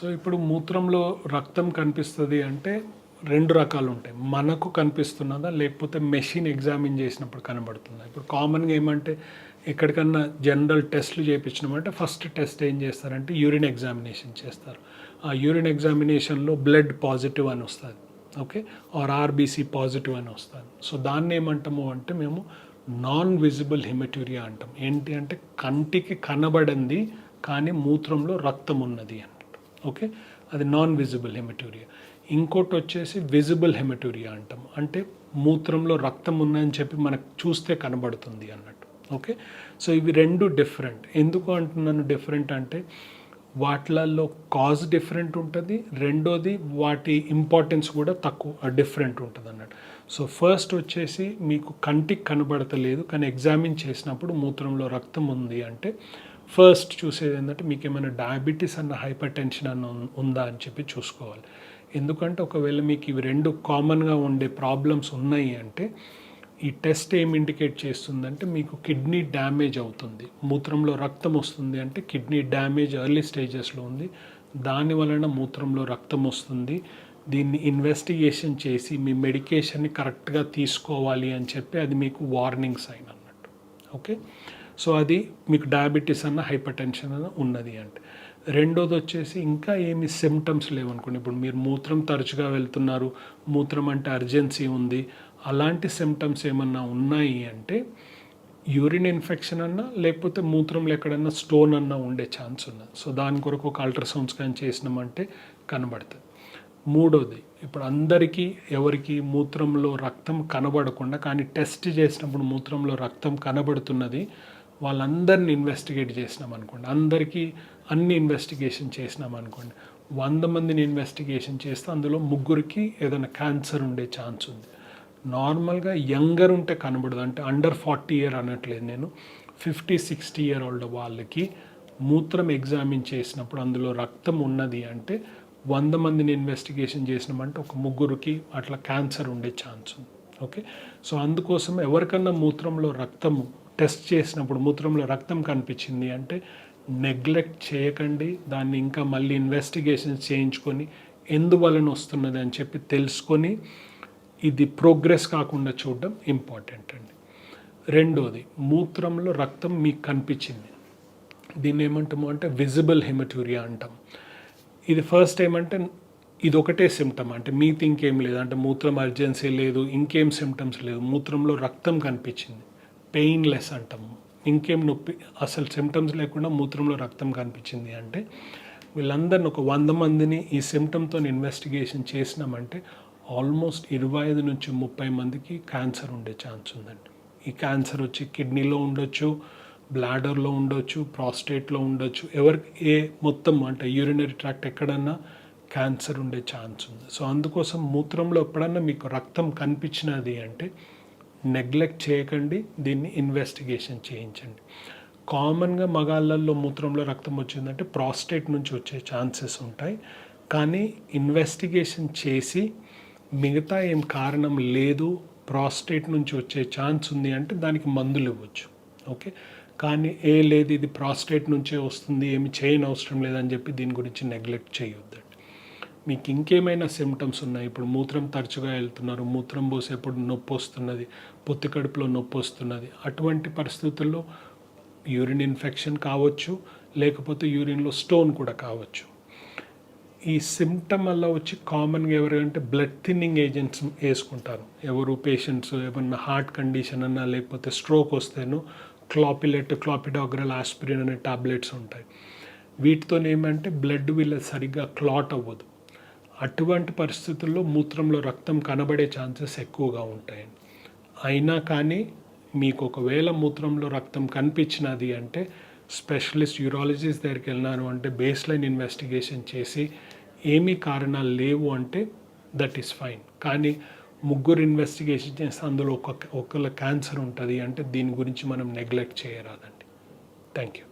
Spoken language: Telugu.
సో ఇప్పుడు మూత్రంలో రక్తం కనిపిస్తుంది అంటే రెండు రకాలు ఉంటాయి. మనకు కనిపిస్తున్నదా లేకపోతే మెషిన్ ఎగ్జామిన్ చేసినప్పుడు కనబడుతుందా? ఇప్పుడు కామన్గా ఏమంటే ఎక్కడికన్నా జనరల్ టెస్ట్లు చేయించినామంటే ఫస్ట్ టెస్ట్ ఏం చేస్తారంటే యూరిన్ ఎగ్జామినేషన్ చేస్తారు. ఆ యూరిన్ ఎగ్జామినేషన్లో బ్లడ్ పాజిటివ్ అని వస్తుంది. ఓకే? ఆర్ ఆర్బీసీ పాజిటివ్ అని వస్తుంది. సో దాన్ని ఏమంటాము అంటే మేము నాన్ విజిబుల్ హిమటూరియా అంటాం. ఏంటి అంటే కంటికి కనబడింది కానీ మూత్రంలో రక్తం ఉన్నది అని. ఓకే? అది నాన్ విజిబుల్ హెమటూరియా ఇంకోటి వచ్చేసి విజిబుల్ హెమటూరియా అంటాం. అంటే మూత్రంలో రక్తం ఉందని చెప్పి మనకు చూస్తే కనబడుతుంది అన్నట్టు. ఓకే? సో ఇవి రెండు డిఫరెంట్ ఎందుకు అంటున్నాను డిఫరెంట్ అంటే వాటిలలో కాజ్ డిఫరెంట్ ఉంటుంది. రెండోది వాటి ఇంపార్టెన్స్ కూడా తక్కువ డిఫరెంట్ ఉంటుంది అన్నట్టు. సో ఫస్ట్ వచ్చేసి మీకు కంటికి కనబడతలేదు కానీ ఎగ్జామిన్ చేసినప్పుడు మూత్రంలో రక్తం ఉంది అంటే ఫస్ట్ చూసేది ఏంటంటే మీకు ఏమైనా డయాబెటీస్ అన్న హైపర్ టెన్షన్ అన్న ఉందా అని చెప్పి చూసుకోవాలి. ఎందుకంటే ఒకవేళ మీకు ఇవి రెండు కామన్గా ఉండే ప్రాబ్లమ్స్ ఉన్నాయి అంటే ఈ టెస్ట్ ఏం ఇండికేట్ చేస్తుందంటే మీకు కిడ్నీ డ్యామేజ్ అవుతుంది. మూత్రంలో రక్తం వస్తుంది అంటే కిడ్నీ డ్యామేజ్ ఎర్లీ స్టేజెస్లో ఉంది. దాని వలన మూత్రంలో రక్తం వస్తుంది. దీన్ని ఇన్వెస్టిగేషన్ చేసి మీ మెడికేషన్ని కరెక్ట్గా తీసుకోవాలి అని చెప్పి అది మీకు వార్నింగ్ సైన్ అన్నట్టు. ఓకే సో అది మీకు డయాబెటీస్ అన్న హైపర్ టెన్షన్ అన్న ఉన్నది అంటే. రెండోది వచ్చేసి ఇంకా ఏమి సిమ్టమ్స్ లేవనుకోండి. ఇప్పుడు మీరు మూత్రం తరచుగా వెళ్తున్నారు మూత్రం అంటే అర్జెన్సీ ఉంది అలాంటి సిమ్టమ్స్ ఏమన్నా ఉన్నాయి అంటే యూరిన్ ఇన్ఫెక్షన్ అన్నా లేకపోతే మూత్రంలో ఎక్కడన్నా స్టోన్ అన్నా ఉండే ఛాన్స్ ఉన్నది సో దాని కొరకు ఒక అల్ట్రాసౌండ్ స్కాన్ చేసినామంటే కనబడుతుంది మూడోది ఇప్పుడు అందరికీ ఎవరికి మూత్రంలో రక్తం కనబడకుండా కానీ టెస్ట్ చేసినప్పుడు మూత్రంలో రక్తం కనబడుతున్నది వాళ్ళందరిని ఇన్వెస్టిగేట్ చేసినాం అనుకోండి. అందరికీ అన్ని ఇన్వెస్టిగేషన్ చేసినాం అనుకోండి. వంద మందిని ఇన్వెస్టిగేషన్ చేస్తే అందులో ముగ్గురికి ఏదైనా క్యాన్సర్ ఉండే ఛాన్స్ ఉంది. నార్మల్గా యంగర్ ఉంటే కనబడదు. అంటే అండర్ ఫార్టీ ఇయర్ అనట్లేదు నేను. ఫిఫ్టీ సిక్స్టీ ఇయర్ ఓల్డ్ వాళ్ళకి మూత్రం ఎగ్జామిన్ చేసినప్పుడు అందులో రక్తం ఉన్నది అంటే వంద మందిని ఇన్వెస్టిగేషన్ చేసినామంటే ఒక ముగ్గురికి అట్లా క్యాన్సర్ ఉండే ఛాన్స్ ఉంది. ఓకే సో అందుకోసం ఎవరికన్నా మూత్రంలో రక్తము టెస్ట్ చేసినప్పుడు మూత్రంలో రక్తం కనిపించింది అంటే నెగ్లెక్ట్ చేయకండి దాన్ని ఇంకా మళ్ళీ ఇన్వెస్టిగేషన్స్ చేయించుకొని ఎందువలన వస్తున్నది అని చెప్పి తెలుసుకొని ఇది ప్రోగ్రెస్ కాకుండా చూడడం ఇంపార్టెంట్ అండి. రెండోది మూత్రంలో రక్తం మీకు కనిపించింది. దీన్ని ఏమంటాము అంటే విజిబుల్ హెమటూరియా అంటాం. ఇది ఫస్ట్ ఏమంటే ఇది ఒకటే సిమ్టమ్ అంటే మీది ఇంకేం లేదు అంటే మూత్రం అర్జెన్సీ లేదు ఇంకేం సిమ్టమ్స్ లేదు మూత్రంలో రక్తం కనిపించింది. పెయిన్లెస్ అంటాము. ఇంకేం నొప్పి అసలు సిమ్టమ్స్ లేకుండా మూత్రంలో రక్తం కనిపించింది అంటే వీళ్ళందరిని ఒక వంద మందిని ఈ సిమ్టమ్తో ఇన్వెస్టిగేషన్ చేసినామంటే ఆల్మోస్ట్ ఇరవై ఐదు నుంచి ముప్పై మందికి క్యాన్సర్ ఉండే ఛాన్స్ ఉందండి. ఈ క్యాన్సర్ వచ్చి కిడ్నీలో ఉండొచ్చు బ్లాడర్లో ఉండొచ్చు ప్రాస్టేట్లో ఉండొచ్చు ఎవరికి ఏ మొత్తం అంటే యూరినరీ ట్రాక్ట్ ఎక్కడన్నా క్యాన్సర్ ఉండే ఛాన్స్ ఉంది. సో అందుకోసం మూత్రంలో ఎప్పుడన్నా మీకు రక్తం కనిపించినది అంటే నెగ్లెక్ట్ చేయకండి దీన్ని ఇన్వెస్టిగేషన్ చేయించండి. కామన్గా మగాళ్ళల్లో మూత్రంలో రక్తం వచ్చిందంటే ప్రాస్టేట్ నుంచి వచ్చే ఛాన్సెస్ ఉంటాయి. కానీ ఇన్వెస్టిగేషన్ చేసి మిగతా ఏం కారణం లేదు ప్రాస్టేట్ నుంచి వచ్చే ఛాన్స్ ఉంది అంటే దానికి మందులు ఇవ్వచ్చు. ఓకే? కానీ ఏ లేదు ఇది ప్రాస్టేట్ నుంచే వస్తుంది ఏమి చేయని అవసరం లేదని చెప్పి దీని గురించి నెగ్లెక్ట్ చేయొద్దండి. మీకు ఇంకేమైనా సిమ్టమ్స్ ఉన్నాయి? ఇప్పుడు మూత్రం తరచుగా వెళ్తున్నారు మూత్రం పోసేప్పుడు నొప్పి వస్తున్నది పొత్తి కడుపులో నొప్పి వస్తున్నది. అటువంటి పరిస్థితుల్లో యూరిన్ ఇన్ఫెక్షన్ కావచ్చు లేకపోతే యూరిన్లో స్టోన్ కూడా కావచ్చు. ఈ సిమ్టమ్ వల్ల వచ్చి కామన్గా ఎవరంటే బ్లడ్ థిన్నింగ్ ఏజెంట్స్ వేసుకుంటారు. ఎవరు పేషెంట్స్ ఏమన్నా హార్ట్ కండిషన్ అన్నా లేకపోతే స్ట్రోక్ వస్తేనో క్లాపిలెట్ క్లాపిడాగ్రల్ ఆస్పిరిన్ అనే టాబ్లెట్స్ ఉంటాయి. వీటితో ఏమంటే బ్లడ్ వీళ్ళ సరిగ్గా క్లాట్ అవ్వదు. అటువంటి పరిస్థితుల్లో మూత్రంలో రక్తం కనబడే ఛాన్సెస్ ఎక్కువగా ఉంటాయండి అయినా కానీ మీకు ఒకవేళ మూత్రంలో రక్తం కనిపించినది అంటే స్పెషలిస్ట్ యూరాలజిస్ట్ దగ్గరికి వెళ్ళినాను అంటే బేస్ లైన్ ఇన్వెస్టిగేషన్ చేసి ఏమీ కారణాలు లేవు అంటే దట్ ఈస్ ఫైన్. కానీ ముగ్గురు ఇన్వెస్టిగేషన్ చేస్తే అందులో ఒక ఒకళ్ళ క్యాన్సర్ ఉంటుంది అంటే దీని గురించి మనం నెగ్లెక్ట్ చేయరాదండి. Thank you.